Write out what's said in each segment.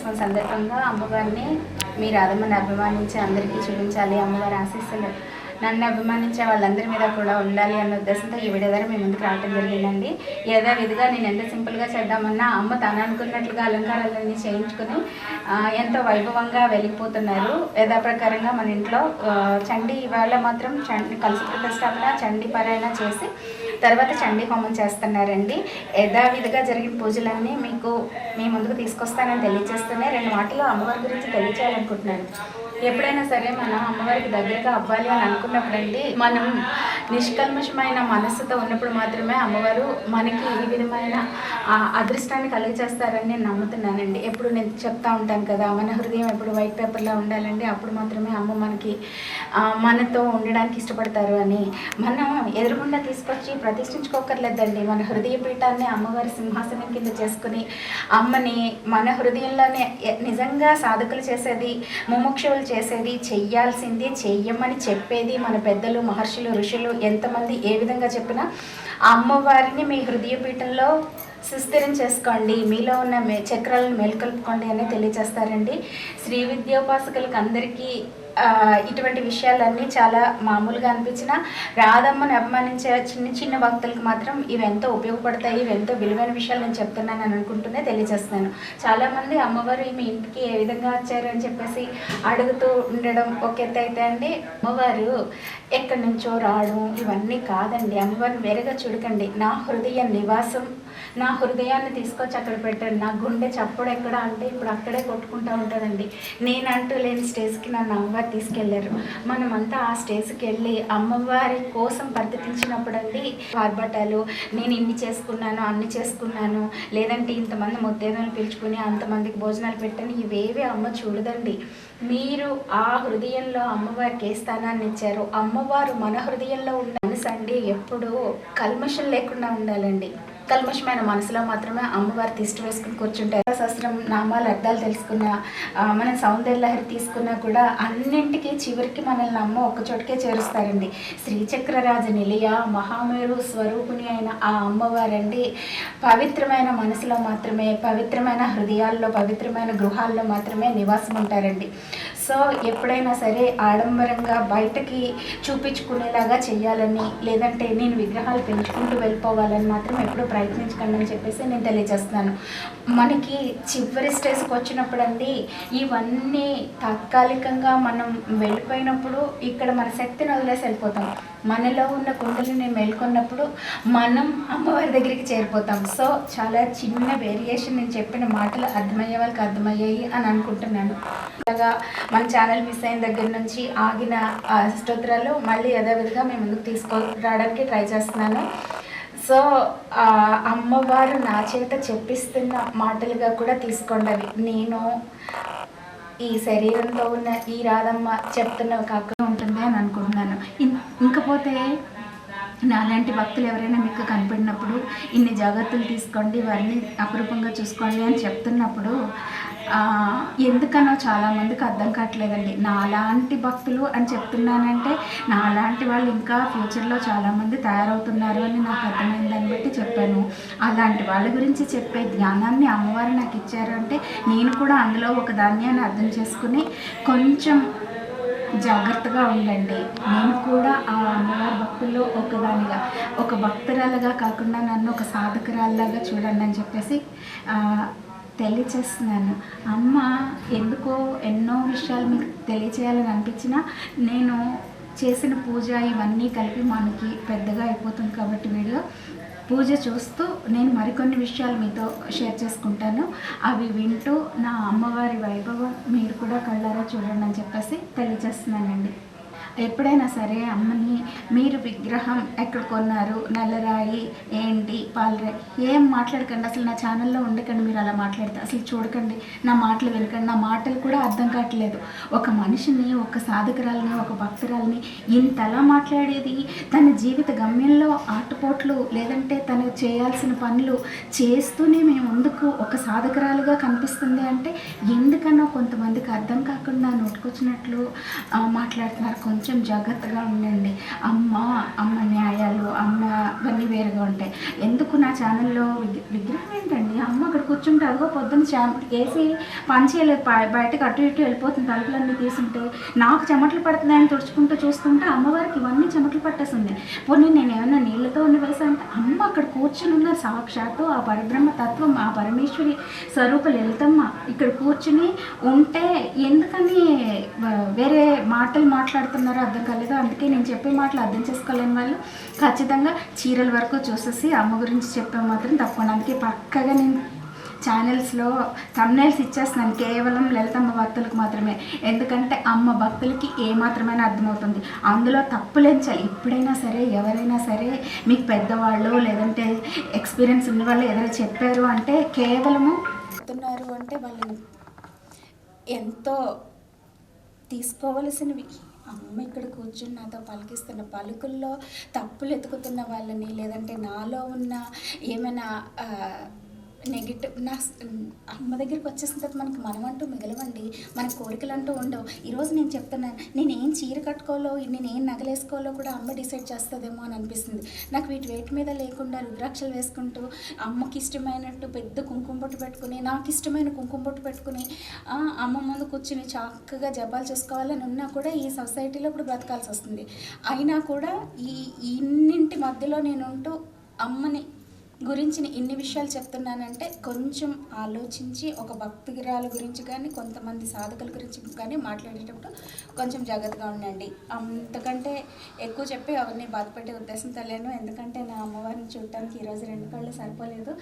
నాలుగో సందర్భంగా అమ్మవారిని మీ రాధమ్మని అభిమానించి అందరికీ చూపించాలి. అమ్మవారి ఆశీస్సులు నన్ను అభిమానించే వాళ్ళందరి మీద కూడా ఉండాలి అన్న ఉద్దేశంతో ఈ వీడియో ద్వారా మీ ముందుకు రావడం జరిగిందండి. ఏదో విధిగా నేను ఎంత సింపుల్గా చేద్దామన్నా అమ్మ తను అనుకున్నట్లుగా అలంకారాలన్నీ చేయించుకుని ఎంతో వైభవంగా వెలిగిపోతున్నారు. యథాప్రకారంగా మన ఇంట్లో చండీ ఇవాళ మాత్రం చండి కలిసి ప్రతిష్టాపన చండీ పారాయణ చేసి తర్వాత చండీ హోమం చేస్తున్నారండి. యథావిధిగా జరిగిన పూజలన్నీ మీకు మీ ముందుకు తీసుకొస్తానని తెలియజేస్తున్నాయి రెండు మాటలు అమ్మవారి గురించి తెలియచేయాలనుకుంటున్నాను. ఎప్పుడైనా సరే మనం అమ్మవారికి దగ్గరగా అవ్వాలి అని అనుకున్నప్పుడండి మనం నిష్కల్మషమైన మనస్సుతో ఉన్నప్పుడు మాత్రమే అమ్మవారు మనకి ఈ విధమైన అదృష్టాన్ని కలిగజేస్తారని నేను నమ్ముతున్నానండి. ఎప్పుడు నేను చెప్తా ఉంటాను కదా మన హృదయం ఎప్పుడు వైట్ పేపర్లో ఉండాలండి అప్పుడు మాత్రమే అమ్మ మనకి మనతో ఉండడానికి ఇష్టపడతారు అని. మనం ఎదురుగుండా తీసుకొచ్చి ప్రతిష్ఠించుకోకర్లేదండి మన హృదయ పీఠాన్ని అమ్మవారి సింహాసనం కింద చేసుకుని అమ్మని మన హృదయంలోనే నిజంగా సాధకులు చేసేది ముముక్షువులు చేసేది చెయ్యాల్సింది చెయ్యమని చెప్పేది మన పెద్దలు మహర్షులు ఋషులు ఎంతమంది ఏ విధంగా చెప్పినా అమ్మవారిని మీ హృదయ పీఠంలో సుస్థిరం చేసుకోండి. మీలో ఉన్న మే చక్రాలను మేల్కొల్పుకోండి అని తెలియజేస్తారండి. శ్రీ విద్యోపాసకులకు అందరికీ ఇటువంటి విషయాలన్నీ చాలా మామూలుగా అనిపించిన రాధమ్మని అభిమానించే చిన్న చిన్న భక్తులకు మాత్రం ఇవి ఎంతో ఉపయోగపడతాయి ఇవి ఎంతో విలువైన విషయాలు నేను చెప్తున్నాను అని అనుకుంటూనే తెలియజేస్తున్నాను. చాలామంది అమ్మవారు మీ ఇంటికి ఏ విధంగా వచ్చారు? అని చెప్పేసి అడుగుతూ ఉండడం ఒక ఎత్తు అయితే అండి. అమ్మవారు ఎక్కడి నుంచో రావడం ఇవన్నీ కాదండి. అమ్మవారిని వేరేగా చూడకండి. నా హృదయ నివాసం నా హృదయాన్ని తీసుకొచ్చి అక్కడ పెట్టాను. నా గుండె చప్పుడు ఎక్కడ అంటే ఇప్పుడు అక్కడే కొట్టుకుంటూ ఉంటుందండి. నేనంటూ లేని స్టేజ్కి నన్ను అమ్మవారు తీసుకెళ్ళారు. మనమంతా ఆ స్టేజ్కి వెళ్ళి అమ్మవారి కోసం పరితపించినప్పుడు అండి ఆర్భటాలు నేను ఇన్ని చేసుకున్నాను అన్ని చేసుకున్నాను లేదంటే ఇంతమంది ముద్దేదాలు పిలుచుకుని అంతమందికి భోజనాలు పెట్టాను ఇవేవి అమ్మ చూడదండి. మీరు ఆ హృదయంలో అమ్మవారికి ఏ స్థానాన్ని ఇచ్చారు అమ్మవారు మన హృదయంలో ఉన్న మనసు అండి ఎప్పుడూ కల్మషం లేకుండా ఉండాలండి. కల్మషమైన మనసులో మాత్రమే అమ్మవారి తిష్టి వేసుకుని కూర్చుంటారు శాస్త్రం నామాల అర్థాలు తెలుసుకున్న మనం సౌందర్య లహరి తీసుకున్నా కూడా అన్నింటికీ చివరికి మనల్ని అమ్మ ఒక చోటకే చేరుస్తారండి. శ్రీచక్రరాజ నిలయ మహామేరు స్వరూపుని అయిన ఆ అమ్మవారండి. పవిత్రమైన మనసులో మాత్రమే పవిత్రమైన హృదయాల్లో పవిత్రమైన గృహాల్లో మాత్రమే నివాసం ఉంటారండి సో ఎప్పుడైనా సరే ఆడంబరంగా బయటకి చూపించుకునేలాగా చేయాలని లేదంటే నేను విగ్రహాలు పెంచుకుంటూ వెళ్ళిపోవాలని మాత్రం ఎప్పుడూ ప్రయత్నించకండి అని చెప్పేసి నేను తెలియజేస్తున్నాను. మనకి చివరి స్టేజ్కి వచ్చినప్పుడు అండి ఇవన్నీ తాత్కాలికంగా మనం వెళ్ళిపోయినప్పుడు ఇక్కడ మన శక్తిని వదిలేసి వెళ్ళిపోతాం. మనలో ఉన్న కుండలిని మేల్కొన్నప్పుడు మనం అమ్మవారి దగ్గరికి చేరిపోతాం. సో చాలా చిన్న వేరియేషన్ నేను చెప్పిన మాటలు అర్థమయ్యే వాళ్ళకి అర్థమయ్యాయి అని అనుకుంటున్నాను. అలాగా మన ఛానల్ మిస్ అయిన దగ్గర నుంచి ఆగిన స్తోత్రాలు మళ్ళీ యథావిధిగా మేము ముందుకు తీసుకురావడానికి ట్రై చేస్తున్నాను. సో అమ్మవారు నా చేత చెప్పిస్తున్న మాటలుగా కూడా తీసుకోండి అవి. నేను ఈ శరీరంతో ఉన్న ఈ రాధమ్మ చెప్తున్నవి కాకుండా ఉంటుంది అని అనుకుంటున్నాను. ఇంకపోతే నాలాంటి భక్తులు ఎవరైనా మీకు కనపడినప్పుడు ఇన్ని జాగ్రత్తలు తీసుకోండి ఇవన్నీ అపురూపంగా చూసుకోండి అని చెప్తున్నప్పుడు ఎందుకనో చాలామందికి అర్థం కావట్లేదండి. నాలాంటి భక్తులు అని చెప్తున్నానంటే నాలాంటి వాళ్ళు ఇంకా ఫ్యూచర్లో చాలామంది తయారవుతున్నారు అని నాకు అర్థమైంది దాన్ని బట్టి చెప్పాను. అలాంటి వాళ్ళ గురించి చెప్పే జ్ఞానాన్ని అమ్మవారు నాకు ఇచ్చారు అంటే నేను కూడా అందులో ఒక ధాన్యాన్ని అర్థం చేసుకుని కొంచెం జాగ్రత్తగా ఉండండి. నేను కూడా ఆ అమ్మవారి భక్తుల్లో ఒకదానిగా ఒక భక్తురాలుగా కాకుండా నన్ను ఒక సాధకురాలుగా చూడండి అని చెప్పేసి తెలియచేస్తున్నాను. అమ్మ ఎందుకో ఎన్నో విషయాలు మీకు తెలియచేయాలని అనిపించినా నేను చేసిన పూజ ఇవన్నీ కలిపి మనకి పెద్దగా అయిపోతుంది కాబట్టి వీడియో పూజ చూస్తూ నేను మరికొన్ని విషయాలు మీతో షేర్ చేసుకుంటాను. అవి వింటూ నా అమ్మవారి వైభవం మీరు కూడా కళ్ళారా చూడండి అని చెప్పేసి తెలియజేస్తున్నానండి. ఎప్పుడైనా సరే అమ్మని మీరు విగ్రహం ఎక్కడ కొన్నారు? నల్లరాయి ఏంటి? పాలరాయి? ఏం మాట్లాడకండి. అసలు నా ఛానల్లో ఉండకండి మీరు అలా మాట్లాడితే. అసలు చూడకండి. నా మాటలు వినకండి. నా మాటలు కూడా అర్థం కావట్లేదు. ఒక మనిషిని ఒక సాధకురాలని ఒక భక్తురాలని ఇంతలా మాట్లాడేది? తన జీవిత గమ్యంలో ఆటపోట్లు లేదంటే తను చేయాల్సిన పనులు చేస్తూనే మేము ముందుకు ఒక సాధకురాలుగా కనిపిస్తుంది అంటే ఎందుకనో కొంతమందికి అర్థం కాకుండా నోటుకొచ్చినట్లు మాట్లాడుతున్నారు. కొంచెం కొంచెం జాగ్రత్తగా ఉండండి. అమ్మ అమ్మ న్యాయాలు అమ్మ అవన్నీ వేరుగా ఉంటాయి. ఎందుకు నా ఛానల్లో విగ్రహం ఏంటండి? అమ్మ అక్కడ కూర్చుంటే అదిగో పొద్దున్న చా వేసి చేయలేదు. బయటకు అటు ఇటు వెళ్ళిపోతుంది తలుపులన్నీ తీసుంటే. నాకు చెమటలు పడుతున్నాయని తుడుచుకుంటూ చూస్తుంటే అమ్మవారికి ఇవన్నీ చెమటలు పట్టేస్తుంది పోనీ నేను ఏమైనా నీళ్ళతో ఉండి వేసా అంటే అమ్మ అక్కడ కూర్చుని ఉన్న సాక్షాత్తు ఆ పరబ్రహ్మ తత్వం ఆ పరమేశ్వరి స్వరూప లలితమ్మ ఇక్కడ కూర్చుని ఉంటే ఎందుకని వేరే మాటలు మాట్లాడుతున్నారు? అర్థం కాలేదు అందుకే నేను చెప్పే మాటలు అర్థం చేసుకోలేని వాళ్ళు ఖచ్చితంగా చీరల వరకు చూసేసి అమ్మ గురించి చెప్పే మాత్రం తప్పకుండా అందుకే పక్కగా నేను ఛానల్స్లో తమ్నైల్స్ ఇచ్చేస్తున్నాను. కేవలం లలితమ్మ భక్తులకు మాత్రమే. ఎందుకంటే అమ్మ భక్తులకి ఏ మాత్రమైనా అర్థమవుతుంది. అందులో తప్పులేంచాలి ఎప్పుడైనా సరే ఎవరైనా సరే మీకు పెద్దవాళ్ళు లేదంటే ఎక్స్పీరియన్స్ ఉన్న వాళ్ళు ఏదైనా చెప్పారు అంటే కేవలము చెప్తున్నారు అంటే వాళ్ళు ఎంతో తీసుకోవలసినవి. అమ్మ ఇక్కడ కూర్చుని నాతో పలికిస్తున్న పలుకుల్లో తప్పులు ఎతుకుతున్న వాళ్ళని లేదంటే నాలో ఉన్న ఏమైనా నెగిటివ్ నా అమ్మ దగ్గరికి వచ్చేసిన తర్వాత మనకి మనమంటూ మిగలవండి. మన కోరికలు అంటూ ఉండవు. ఈరోజు నేను చెప్తున్నాను నేను ఏం చీర కట్టుకోవాలో నేను ఏం నగలేసుకోవాలో కూడా అమ్మ డిసైడ్ చేస్తుందేమో అని అనిపిస్తుంది. నాకు వీటి వేటి మీద లేకుండా రుద్రాక్షలు వేసుకుంటూ అమ్మకి ఇష్టమైనట్టు పెద్ద కుంకుమ బొట్టు పెట్టుకుని నాకు ఇష్టమైన కుంకుమ బొట్టు పెట్టుకుని అమ్మ ముందు కూర్చుని చక్కగా జపాలు చేసుకోవాలని ఉన్నా కూడా ఈ సొసైటీలో ఇప్పుడు బ్రతకాల్సి వస్తుంది. అయినా కూడా ఈ ఇన్నింటి మధ్యలో నేను ఉంటూ అమ్మని గురించి నేను ఇన్ని విషయాలు చెప్తున్నానంటే కొంచెం ఆలోచించి ఒక భక్తురాల గురించి కానీ కొంతమంది సాధకుల గురించి కానీ మాట్లాడేటప్పుడు కొంచెం జాగ్రత్తగా ఉండండి. అంతకంటే ఎక్కువ చెప్పి ఎవరిని బాధపెట్టే ఉద్దేశంతో లేను ఎందుకంటే నా అమ్మవారిని చూడటానికి ఈరోజు రెండు కళ్ళు సరిపోలేదు.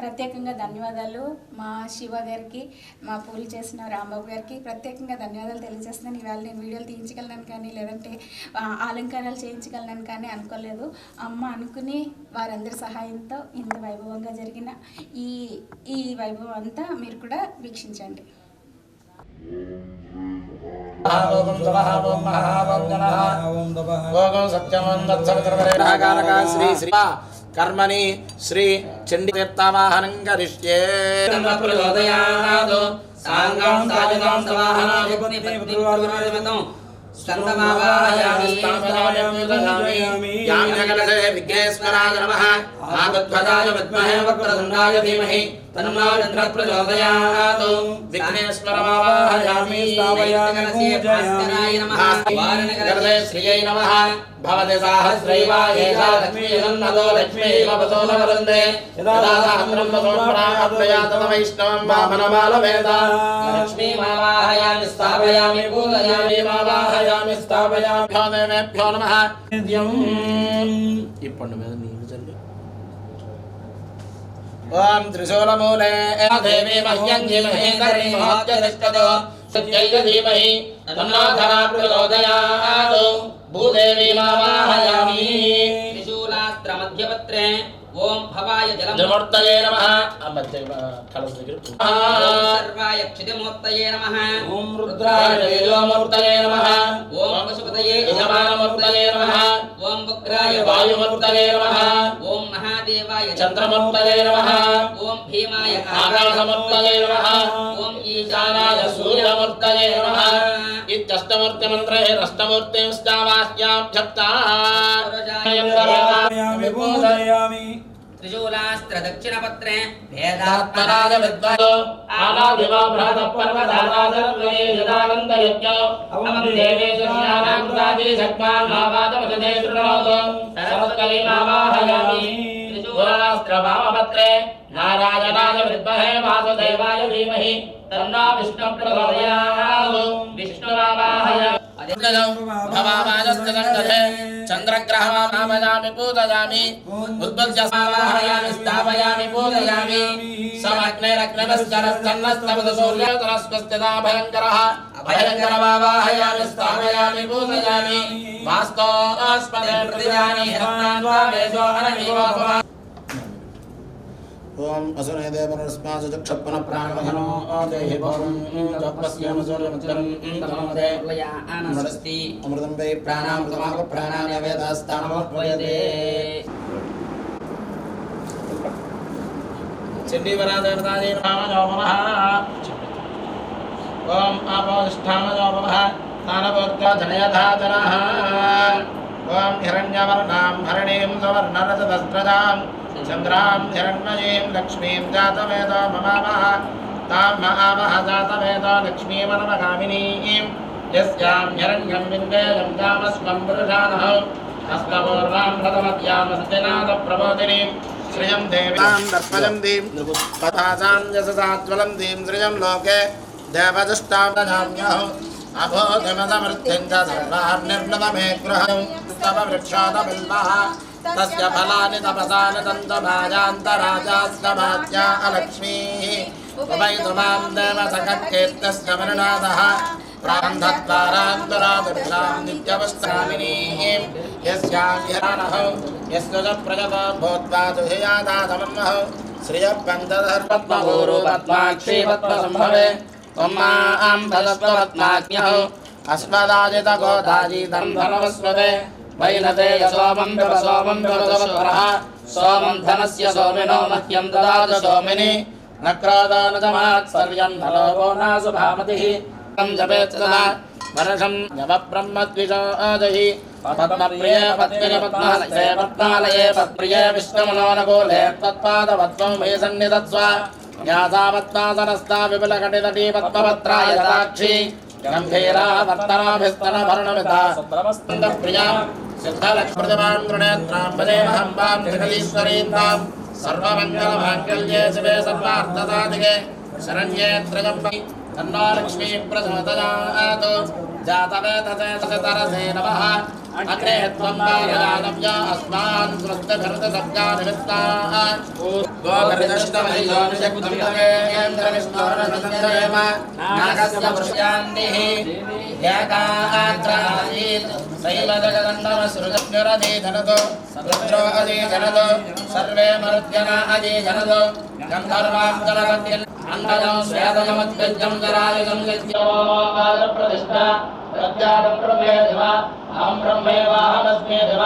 ప్రత్యేకంగా ధన్యవాదాలు మా శివ గారికి మా పూలు చేసిన రాంబాబు గారికి ప్రత్యేకంగా ధన్యవాదాలు తెలియజేస్తున్నాను. ఇవాళ నేను వీడియోలు తీయించగలను కానీ లేదంటే అలంకారాలు చేయించగలను కానీ అనుకోలేదు. అమ్మ అనుకుని వారందరి సహాయంతో ఇంత వైభవంగా జరిగిన ఈ ఈ వైభవం అంతా మీరు కూడా వీక్షించండి. ఓం శవః ఓం మహా ఓం జనః ఓం సత్యమం దత్సవితరవరేణాకారక శ్రీ శ్రీ కర్మణి శ్రీ చండీ తీర్థావాహనం కరిష్యే విఘ్నేశ్వరాయ నమః ఆగధ్వజాయ విద్మహే వక్రతుండాయ ధీమహి తన్నో చంద్ర ప్రచోదయాత్ విఘ్నేశ్వరమావాహయామి స్థాపయామి పూజయామి నమః గణదే శ్రీయై నమః భవతి సాహస్రైవ ఏషా లక్ష్మీరన్నదో లక్ష్మీవ వసోన వరందే యదా సహస్రం వసోపరాత్మయాతమ వైష్ణవం వామనమాలవేద లక్ష్మీమావాహయామి స్థాపయామి పూజయామి మావాహయామి స్థాపయామి భ్యో దేవేభ్యో నమః ఇప్పుడు మీద నీళ్ళు చల్లి ఓం త్రిశూలమూలే దేవి మహ్యం ధీమహి కర్ణిమోత్య తిష్టతో సత్యైక ధీమహి తన్నో ధరా ప్రచోదయాత్ భూదేవి మావాహయామి త్రిశూలాస్త్ర మధ్యపత్రే ఓం భవాయ జలం ధృమూర్తయే నమః మధ్య కలశ దగ్గర సర్వాయ క్షితిమూర్తయే నమః ఓం రుద్రాయ తేజోమూర్తయే నమః ఓం పశుపతయే యజమానమూర్తయే నమః ఓం వక్రాయ వాయుమూర్తయే నమః ఓం भीमाय चन्द्रमत्तये नमः। ॐ त्रिशूलास्त्र दक्षिणपत्रे भेदात्मनाद विद्वयो आलादिवा बृहद पर्वतादादर्वये अवं देवेषु ज्ञानाकृतादि शक्मान् मावादमजते शृणोतु। सर्वकलिमावाहयामि। విద్మహే వాసుదేవాయ ధీమహి తన్నో విష్ణు ప్రచోదయాత్ విష్ణుమావాహయామి భవామాజస్తదంగతే చంద్రగ్రహమామయామి పూజయామి ఉద్భుజ్య సావాహయామి స్థాపయామి పూజయామి సమగ్నేరగ్నమస్కరస్తన్నస్తవద సూర్యోదరస్వస్తిదా భయంకరః భయంకర వావాహయామి స్థాపయామి పూజయామి వాస్తోస్పదే ॐ असुरदेवरस्मासुचक्षपनप्राणघनो देहि भवन्ति अमृतं वै प्राणामृतमापप्राणाय वेदास्तानमोद्वयते चण्डीवराजनः ॐ आपोष्ठामजोपमः तानभोक्त्वा धनयथातनः ॐ हिरण्यवर्णां हरणीं सवर्णरजतस्त्रजाम् వై ప్రాణామృతమాప ప్రాణాన్ని వేదాస్థానమోపయతే చండీవరాదేవతాజై నమో నమః ఓం ఆపోష్ఠామజో నమః తానభోద్గాధనయధాధనః ఓం హిరణ్యవర్ణాం హరణీం సువర్ణరజతస్రజాం చంద్రాం హిరణ్మయీం లక్ష్మీం జాతవేదో మమామహ తాం మహామహ జాతవేదో లక్ష్మీమనమగామినీం యస్యాం హిరణ్యం విందేయం జామస్వం పురుషానః హస్తపూర్వాం ప్రథమద్యామస్తినాథ ప్రబోధినీం శ్రియం तस्य फलानि तपसानदन्तभाजान्तराजास्तभात्या अलक्ष्मीः। उपैतुमां देवसखत्कीर्तस्य मनुनाथः प्रान्धत्वारान्तरातुभ्यां नित्यवस्त्रामिनीः यस्याभिराणः यस्य च प्रजता भूत्वा दुहेयादातमन्मः श्रियपङ्गदर्पद्मभूरुपद्माक्षीपद्मसम्भवे त्वमा आं भजस्वपद्माज्ञः वैनते सोमं सोमं विवदवस्वरः सोमं धनस्य सोमिनो मह्यं ददातु सोमिनि न क्रोधानजमात्सर्यं धनोपो नासु भामतिः तं जपेत् सदा वर्षं नवब्रह्मद्विषोदहि पद्मप्रिये पद्मिनि पद्मालये पद्मालये पद्प्रिये विष्णुमनोनुकूले त्वत्पादपद्मं वै सन्निधत्स्व न्यासावत्तासनस्ता विपुलकटितटी पद्मपत्राय दाक्षी గంభీరావర్తనాభిస్తనభరణమితాప్రియా సిద్ధలక్ష్మృతమాం గృణేత్రాంబదేమహం వాం త్రికలీశ్వరీందాం సర్వమంగళమాంగళ్యే శివే సర్వార్థసాధికే శరణ్యే త్రయంబి తన్నో లక్ష్మీ ప్రసమతయాత్ जातवेतसेतरसे नमः। अग्रे त्वं बालगानव्या अस्मान् कृष्णभरतसब्दानिमित्ताः गोभरदष्टमयोनिशकुन्दवेन्द्रविष्णोरसन्दरेम नागस्य पुरुषयान्तिः यकात्रासीत् सैव जगदण्डमसृगन्युरधीधनतो रुद्रो अधीधनतो सर्वे मरुद्गणा अधीधनतो గంధర్వాంతరగత్యన్నజం శ్వేతయమద్గజం జరాయుగం గత్యోపాదప్రతిష్ట ప్రత్యాగం బ్రహ్మేదివ అహం బ్రహ్మేవాహమస్మేదివ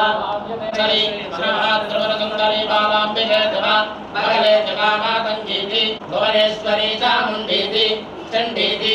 కరి శ్రీమహాత్రిపురసుందరీ బాలాంబికేదివ పగలేదివ మాతంగీతి భువనేశ్వరీ చాముండీతి చండీతి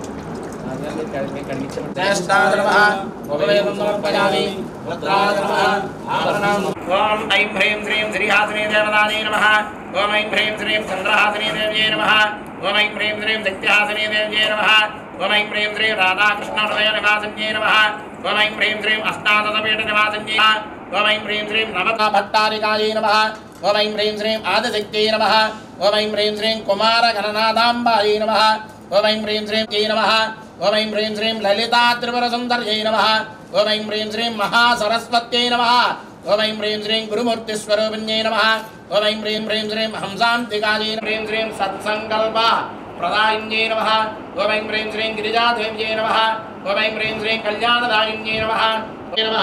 ॐ ऐं ह्रीं श्रीं श्रीहासिनी देवतायै नमः ॐ ऐं ह्रीं श्रीं चन्द्रहासिनी देव्यै नमः ॐ ऐं ह्रीं श्रीं शक्तिहासिनी देव्यै नमः ॐ ऐं ह्रीं श्रीं राधाकृष्णहृदयनिवासिन्यै नमः ॐ ऐं ह्रीं श्रीं अष्टादशपीठनिवासिन्यै ॐ ऐं ह्रीं श्रीं नवता भट्टारिकायै नमः ॐ ऐं ह्रीं श्रीं आदिशक्त्यै नमः ॐ ऐं ह्रीं श्रीं कुमारगणनाथाम्बायै नमः ॐ ऐं ह्रीं श्रीं नमः। ஓம் ஐம் ஹ்ரீம் ஸ்ரீம் லலிதா திரிபுரசுந்தர்யை நம ஓம் ஐம் ஹ்ரீம் ஸ்ரீம் மகா சரஸ்வத்யை நம ஓம் ஐம் ஹ்ரீம் ஸ்ரீம் குருமூர்த்திஸ்வரூபிண்யை நம ஓம் ஐம் ஹ்ரீம் ஹ்ரீம் ஸ்ரீம் ஹம்சாந்திகாஜை ஹ்ரீம் ஸ்ரீம் சத்சங்கல்பா பிரதாயின்யை நம ஓம் ஐம் ஸ்ரீம் கிரிஜாதேவியை நம ஓம் ஐம் ஸ்ரீம் கல்யாணதாயின்யை நம நம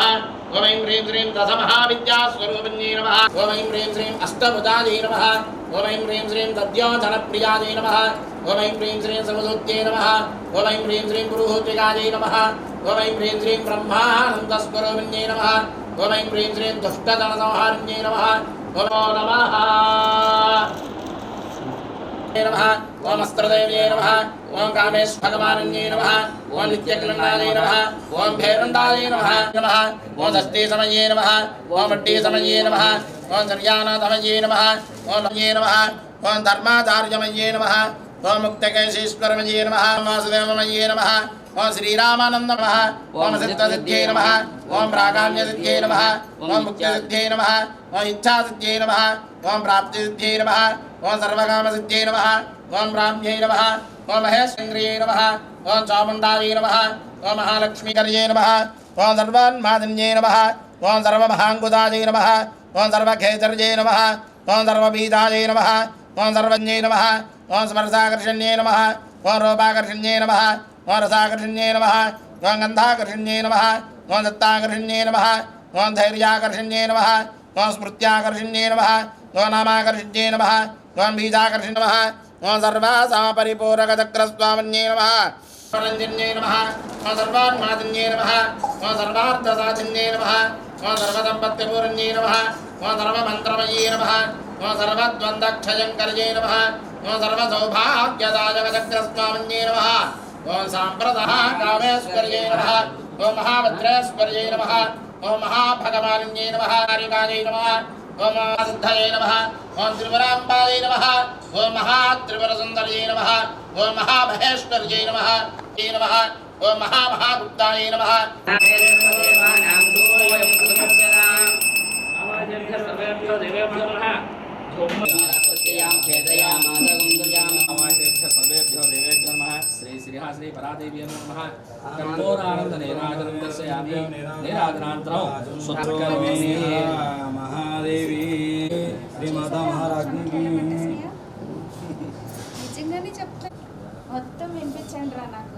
ఓమైం ఐం శ్రీం శ్రీం దశమహావిద్యాస్వరూపిణ్యై నమ. ఓం ఐం హ్రీం శ్రీం అష్టభుజాయై నమ. ఓమైం ఐం శ్రీం దద్యోధనప్రియాయై నమ. ఓం ఐం హ్రీం శ్రీం సమదూత్యై నమ. ఓమైం ఐం శ్రీం పురుహూతికాయై నమ. ఓమైం ఐం శ్రీం బ్రహ్మానందస్వరూపిణ్యై నమ. ఓం ఐం హ్రీం శ్రీం దుష్టధనసంహారిణ్యై నమ. ఓ నమ. నమ. ఓం అస్త్రదేవ్యే నమ ఓం కామేశ్ భగవానన్యే నమ ఓం నిత్యకలండాలే నమ ఓం భేరుండాలే నమ నమ ఓం షష్ఠీ సమయే నమ ఓం వడ్డీ సమయే నమ ఓం సంజ్ఞానాథమయే నమ ఓం నమయే నమ ఓం ధర్మాచార్యమయే నమ ఓం ముక్తకేశీశ్వరమయే నమ వాసుదేవమయే నమ ఓం శ్రీరామానంద నమ ఓం సిద్ధసిద్ధ్యై నమ ఓం ప్రాకామ్యసిద్ధ్యై నమ ఓం ముక్తిసిద్ధ్యై నమ ఓం ఇచ్ఛాసిద్ధ్యై నమ ఓం ప్రాప్తిసిద్ధ్యై నమ ఓం సర్వకామసిద్ధ్యై నమ ओम ब्राह्म्यै नमः ओम महेश्वङ्ग्रियै नमः ओम चामुण्डायै नमः ओम महालक्ष्मीकर्यै नमः ओम सर्वान्मादिन्यै नमः ओम सर्वमहाङ्कुदायै नमः ओम सर्वखेचर्यै नमः ओम सर्वबीजायै नमः ओम सर्वज्ञै नमः ओम स्मरसाकर्षण्यै नमः ओम रूपाकर्षण्यै नमः ओम रसाकर्षण्यै नमः ओम गन्धाकर्षण्यै नमः ओम दत्ताकर्षण्यै नमः ओम धैर्याकर्षण्यै नमः ओम स्मृत्याकर्षण्यै नमः ओम नामाकर्षण्यै नमः ओम बीजाकर्षण्यै नमः ओम सर्वासापरिपूरकचक्रस्वामन्यै नमः। परञ्जन्यै नमः। ओम सर्वान्मादिन्यै नमः। ओम सर्वार्थसाधिन्यै नमः। ओम सर्वसम्पत्तिपूरण्यै नमः। ओम सर्वमन्त्रमयी नमः। ओम सर्वद्वन्द्वक्षयङ्कर्यै नमः। ओम सर्वसौभाग्यदायकचक्रस्वामन्यै नमः। ओम साम्प्रतः नमः। ओम महाभद्रेश्वर्यै नमः। ओम महाभगवान्यै नमः। कारिकायै नमः। ఓం మహాసిద్ధయే నమ. ఓం త్రిపురాంబాయే నమ. ఓం మహాత్రిపురసుందరయే నమ. ఓం మహామహేశ్వర్యే నమ. నమ. ఓం మహామహాగుప్తాయ నమ. దేవేభ్యో నమ. సర్వేభ్య సర్వేభ్యో దేవేభ్యో నమ. శ్రీ శ్రీ శ్రీ పరాదేవ్య నమ. దర్శయామి నీరాజనాంతరం. మహాదేవి. శ్రీమాత మహారాజ్ఞి నిజంగానే చెప్తా. మొత్తం వినిపించండి రా నాకు.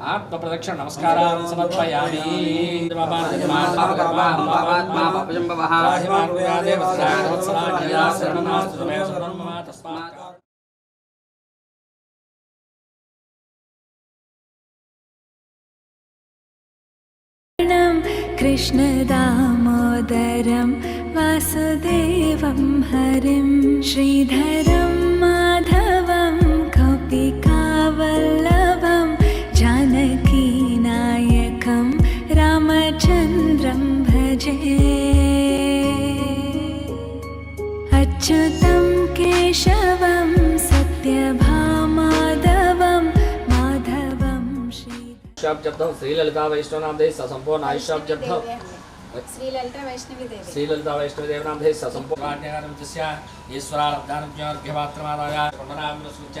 आत्मप्रदक्षिण नमस्कार कृष्ण तस्मात् कृष्णदामोदरं वासुदेवं हरिं अच्युतं केशवं सत्यभामाधवं माधवं श्रीशब्दं श्रीललिता वैष्णवनामधे ससम्पूर्णायुष्यब्दं श्रीललिता वैष्णवीदेवी श्रीललिता वैष्णवीदेवनामधे ससम्पूर्णाण्यनामं तस्य ईश्वरालब्धानं ज्ञार्घ्यपात्रमादाय पुनरामनुसृत्य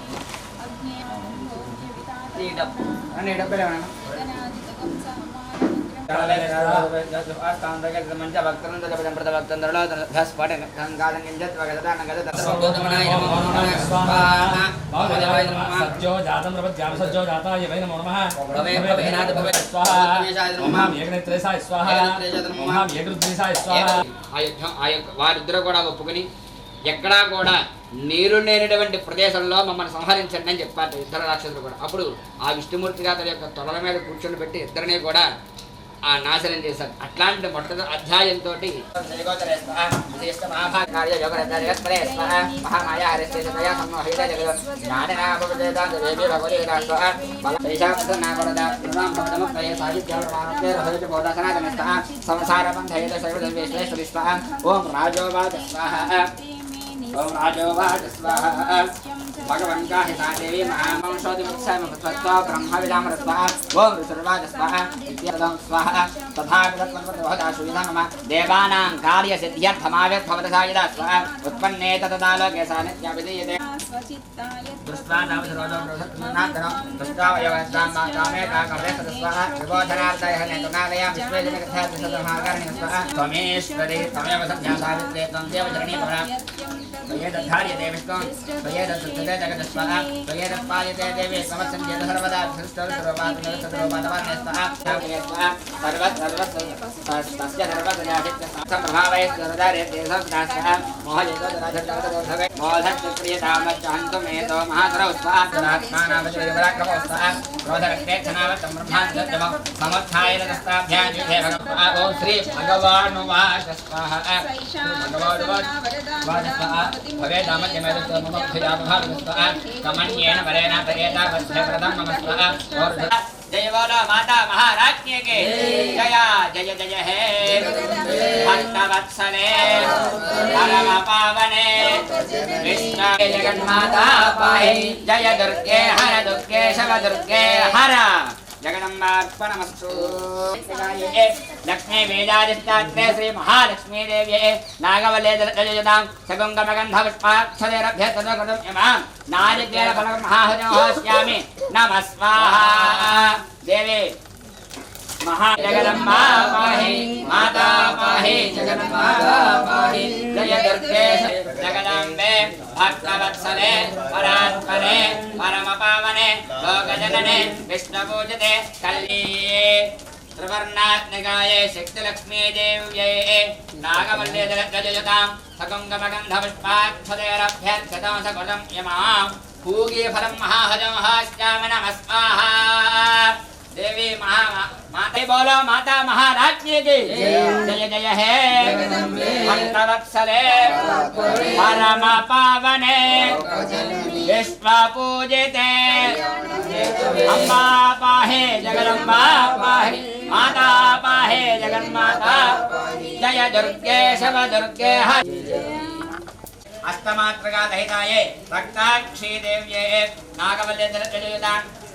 భోజ్యపితాతనూనానాజితకుం సహ మానముత్రమగ్నికం భవే నమహం ప్రవర్జే సరసరసేన సత్యో జాతం ప్రపద్యామ సత్యో జాతాయ వై నమో నమః భవే భవేనాథ భవే స్వాహ భవేశాయ నమః. మహాం ఏకనేత్రేశాయ స్వాహ ఏకనేత్రేశాయ నమః. మహాం ఏకరుద్రేశాయ స్వాహ ఆ యుద్ధం ఆ యొక్క వారిద్దరూ కూడా ఒప్పుకుని ఎక్కడా కూడా నీరు లేనటువంటి ప్రదేశంలో మమ్మల్ని సంహరించండి అని చెప్పారు ఇద్దరు రాక్షసులు కూడా అప్పుడు ఆ విష్ణుమూర్తి గారి యొక్క తొడల మీద కూర్చొని పెట్టి ఇద్దరిని కూడా ఆ నాశనం చేశారు అట్లాంటి మొట్టమొదటి అధ్యాయంతో ఓం రాజోవాచ స్వాహ ओम राजोवाच स्वाहा भगवन्ता हिता देवी महामंशोदिमुत्सवत्वा ब्रह्मविदामरत्वा ओम ऋषुर्वाच स्वाहा इत्यर्धं स्वाहा तथा विदत्मन्वतभवदाशु विधा मम देवानां कार्यसिद्ध्यर्थमाव्यर्थवदसायिदा स्वाहा उत्पन्ने तदा लोके सा नित्याभिधीयते दृष्ट्वा नामधरोजोनान्दनं दृष्टावयवस्तां मातामेता कर्णे सदस्वाहा विबोधनार्थयः नेतुनालया विश्वेजनकथया त्रिशतभागारणि स्वाहा त्वमेश्वरे त्वमेव सद्या सावित्रे त्वं देवजननी भरा स्वयेदद्धार्यते दे विष्णुं स्वयेदत्सुते जगदस्वः स्वयेदत्पायते देवे समसंज्ञेत सर्वदा सर्वपातनरसद्रोपातवान्ये स्वः स्वामिने स्वः सर्वत् सर्वत् तस्य सर्वगजाभित्य सम्प्रभावये सर्वदारे देशग्रासः मोहयेतो दराधर्दावदोधवे मोहधत्सक्रियतामच्चान्तमेतो महाधरौ स्वः धनात्मानामजुरिवराक्रमौ स्वः क्रोधरक्षेक्षणावत् ब्रह्मान्तजवौ समर्थाय दस्ताभ्याजुधे भगवन् जय माता के जया जय जय हे भक्त परम पावने विष्णु जगन्माता पाहि जय दुर्गे हर दुर्गे शव दुर्गे हर जगदम्बार्पणमस्तु। लक्ष्मी वेदादिष्टात्रे श्री महालक्ष्मी देव्ये नागवल्ले दलजयुतां सगुङ्गमगन्धपुष्पाक्षरेरभ्य तदकृतं यमां नारिकेलफलमहाहजोस्यामि नमः स्वाहा। देवी महाजगदम्बा पाहि माता पाहि जगन्माता पाहि जय दुर्गे जगदम्बे, भक्तवत्सले परात्मने परमपावने, लोकजनने, विष्णुपूजते, कल्लीये, त्रिवर्णात्मकाये शक्तिलक्ष्मी देव्यै नागमल्यजयुतां सकुङ्गमगन्धपुष्पाध्वदेरभ्यर्थितं सकृतं यमां पूगीफलं महाहजं हास्यामि देवी महा माते बोलो माता महाराज्ञी की जय जय हे। भक्तवत्सले। परम पावने। विश्व पूजिते। अम्बा पाहे जगदम्बा पाहे। माता पाहे जगन्माता जय दुर्गे शव दुर्गे हरि। अष्टमात्रगादहिताये रक्ताक्षी देव्ये नागवल्यजलयुतान् सकुङ्गमगन्धपुष्पाक्षदेरभ्यर्चदासपदं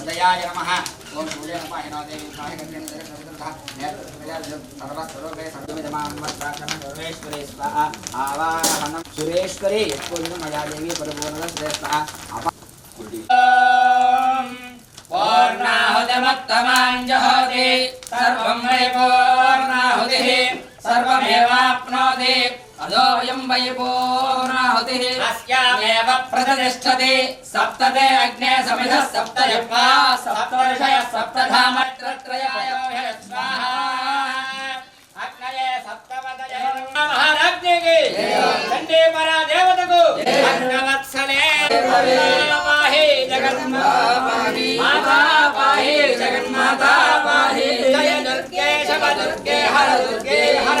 उदयाय नमः ओम सूर्य नमः नो देवी काय गतेन दर सवितः नेत्र प्रजा सर्व सर्वे सर्वमिदमां वर्ताकनं सर्वेश्वरे स्वाहा आवाहनं सुरेश्वरे यत्पुण्य मया देवी परिपूर्ण श्रेष्ठः पूर्णाहुतमत्तमाञ्जहोति सर्वं मे पूर्णाहुतिः सर्वमेव अदोऽयम् वै पूर्णाहुतिः अस्यामेव प्रतिष्ठति सप्तते अग्ने समिधः सप्त यक्वा सप्त ऋषयः सप्तधामत्रत्रयाय स्वाहा अग्नये सप्तवदये महाराज्ञे चण्डे जगन्माता। पाहि जगन्माता। पाहि ಹರ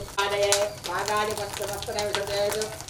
దేహి మే హవ్యవాహన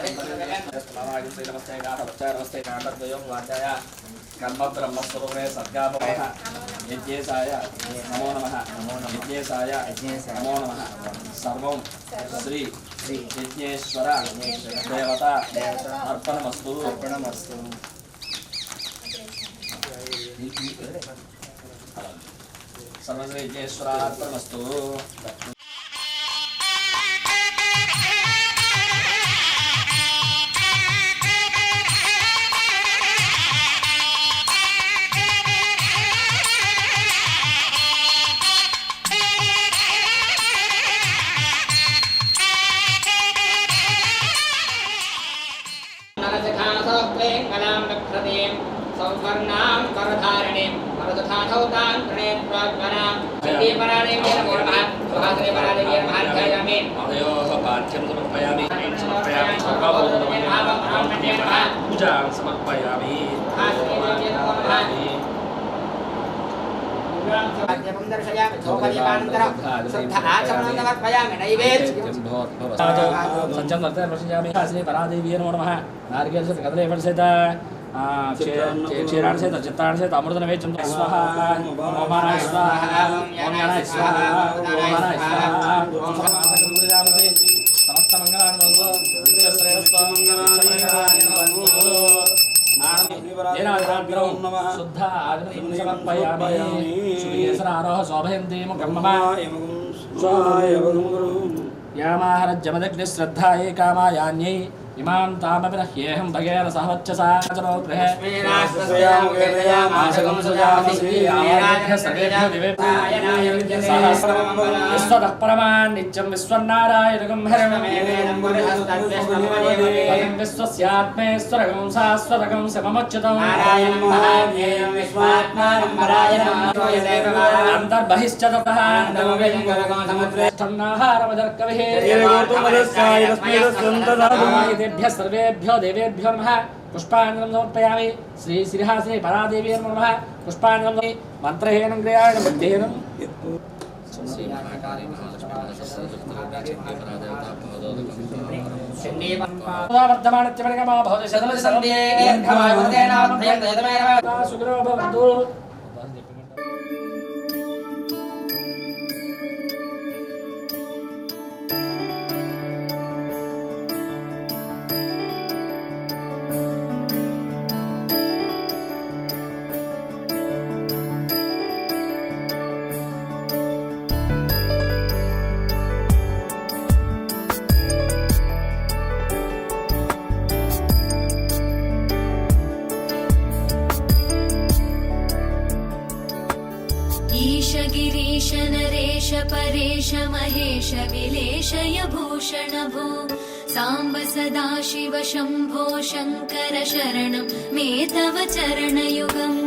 नमस्ते नमस्ते गाथवच्चा नमस्ते नामद्वयं वाचाय नमो नमः यज्ञेशाय नमो नमः सर्वं श्री सर्वश्री यज्ञेश्वरार्पणमस्तु క్షీరాణ చేత చిత్తాణ చేత స్వాహ స్వాహ స్వాహ స్వాహ సమస్త మంగళాన్ని భగవో నిత్య శ్రేయస్వ మంగళాన్ని భగవో ఏనాగ్రహం శుద్ధ ఆగ్రహం సమర్పయామి. సుయేసర ఆరోహ శోభయంతి ముఖం మమ యామాహరజ్జమదగ్ని శ్రద్ధాయే కామాయాన్యై. इमां ताम न ह्येहं भगेन सह वच्चसाचनो गृहेश्वरः परमान् नित्यं विश्वन्नारायणगं हरणं। विश्वस्यात्मेश्वरगं शाश्वतगं सममच्युतम् अन्तर्बहिश्च ततः పదం సర్వేభ్యో దేవేభ్యో నమ పుష్పాంజలం సమర్పయామి శ్రీ శ్రీహాసిని పరాదేవి నమ పుష్పాంజలం మంత్రహీనం క్రియాణ బుద్ధేనం వర్ధమానత్యమనిగమా భవతి महेश विलेशय भूषण भो साम्ब सदा शिव शम्भो शङ्कर शरणं मे तव चरणयुगम्